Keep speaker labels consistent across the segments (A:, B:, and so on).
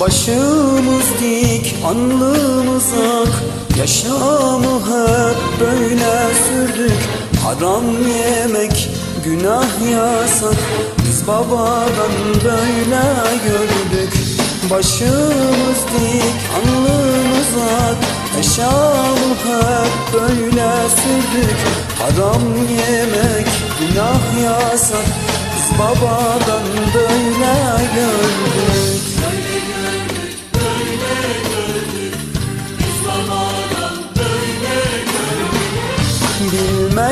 A: Başımız dik, alnımız ak. Yaşamı hep böyle sürdük. Haram yemek, günah yasak. Biz babadan böyle gördük. Başımız dik, alnımız ak. Yaşamı hep böyle sürdük. Haram yemek, günah yasak. Biz babadan böyle gördük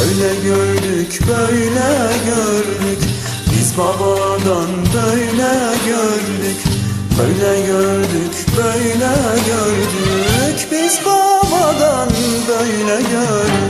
A: Böyle gördük, böyle gördük. Biz babadan böyle gördük. Böyle gördük, böyle gördük. Biz babadan böyle gördük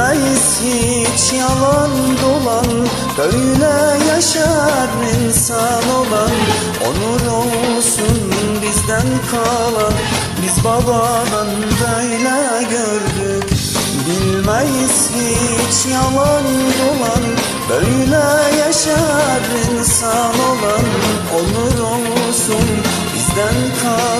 A: Bilmeyiz hiç yalan dolan Böyle yaşar insan olan. Onur olsun bizden kalan Biz babadan böyle gördük. Bilmeyiz hiç yalan dolan Böyle yaşar insan olan. Onur olsun bizden kalan